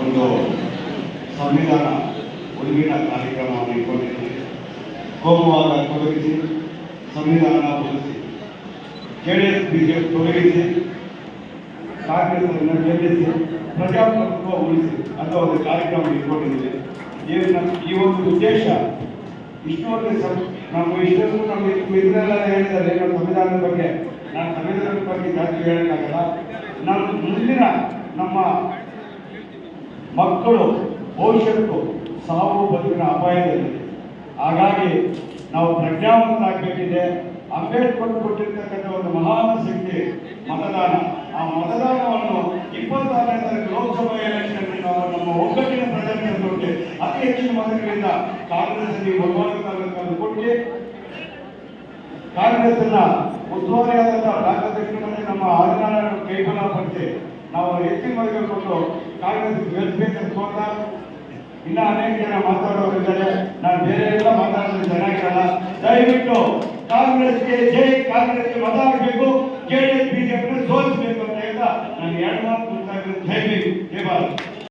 ಒಂದು ಸಂವಿಧಾನ ಉಳಿವಿನ ಕಾರ್ಯಕ್ರಮವನ್ನು ಇಟ್ಕೊಂಡಿದ್ದೀವಿ ಕೋಮುವಾದ ತೊಲಗಿಸಿ ಸಂವಿಧಾನ ಉಳಿಸಿ ಜೆ ಡಿ ಎಸ್ ಬಿಜೆಪಿ ತೊಲಗಿಸಿ ಕಾಂಗ್ರೆಸ್ ಅನ್ನು ಗೆಲ್ಲಿಸಿ ಪ್ರಜಾಪ್ರಭುತ್ವ ಉಳಿಸಿ ಅಂತ ಒಂದು ಕಾರ್ಯಕ್ರಮ ಇಟ್ಕೊಂಡಿದ್ದೀವಿ ಈ ಒಂದು ಉದ್ದೇಶ, ಇಷ್ಟೊಂದು ಸಂ- ನಮ್ಮ ಇಷ್ಟೊಂದು ನಮ್ಮ ಇದನ್ನೆಲ್ಲ ಹೇಳಿದ್ದಾರೆ, ನಮ್ಮ ಸಂವಿಧಾನದ ಬಗ್ಗೆ. ಬಗ್ಗೆ ಜಾಸ್ತಿ ಹೇಳಕ್ಕಾಗಲ್ಲ. ನಮ್ಮ ಮುಂದಿನ ನಮ್ಮ ಮಕ್ಕಳು ಭವಿಷ್ಯಕ್ಕೂ ಸಾವು ಬದುಕಿನ ಅಪಾಯದಲ್ಲಿ ಹಾಗಾಗಿ ನಾವು ಪ್ರಜ್ಞಾವಂತರಾಗಬೇಕಿದೆ ಅಂಬೇಡ್ಕರ್ ಕೊಟ್ಟಿರ್ತಕ್ಕಂಥ ಒಂದು ಮಹಾನ್ ಶಕ್ತಿ, ಮತದಾನ. ಆ ಮತದಾನವನ್ನು ಇಪ್ಪತ್ತಾರನೇ ತಾರೀಕು ಲೋಕಸಭಾ ಎಲೆಕ್ಷನ್ ನಮ್ಮ ಒಗ್ಗಟ್ಟಿನ ಪ್ರಜಾಪ್ರಭುತ್ವಕ್ಕೆ ಅತಿ ಹೆಚ್ಚಿನ ಮತಗಳಿಂದ ಕಾಂಗ್ರೆಸ್ ಭಗವಂತ ಕೊಟ್ಟು ಕಾಂಗ್ರೆಸ್ ಅನ್ನ ಉಸ್ತುವಾರಿಯಾದಂತಹ ರಾಜ್ಯಾಧ್ಯಕ್ಷರು ಮತ್ತೆ ನಮ್ಮ ಆದಿನಾರಾಯಣ ಕೈಬಲ ಪಡಿಸಿ ನಾವು ಹೆಚ್ಚಿನ ಮಾಡಿಕೊಂಡು ಕಾಂಗ್ರೆಸ್ ಗೆಲ್ಬೇಕಂತ ಕೋರ್ತಾ ಇನ್ನ ಅನೇಕ ಜನ ಮಾತಾಡೋರಿದ್ದಾರೆ. ನಾನು ಬೇರೆ ಎಲ್ಲ ಮಾತಾಡೋದು ಚೆನ್ನಾಗಿರಲ್ಲ. ದಯವಿಟ್ಟು ಕಾಂಗ್ರೆಸ್ಗೆ ಜೈ, ಕಾಂಗ್ರೆಸ್ಗೆ ಮಾತಾಡಬೇಕು ಹಾಕಬೇಕು. ಜೆ ಡಿ ಎಸ್ ಬಿಜೆಪಿ ಸೋಲಿಸಬೇಕು ಅಂತ ಹೇಳ್ತಾ ನಾನು ಎರಡು ಮಾತು ಜೈ ಬಿ ಜೈ ಭಾರತ್.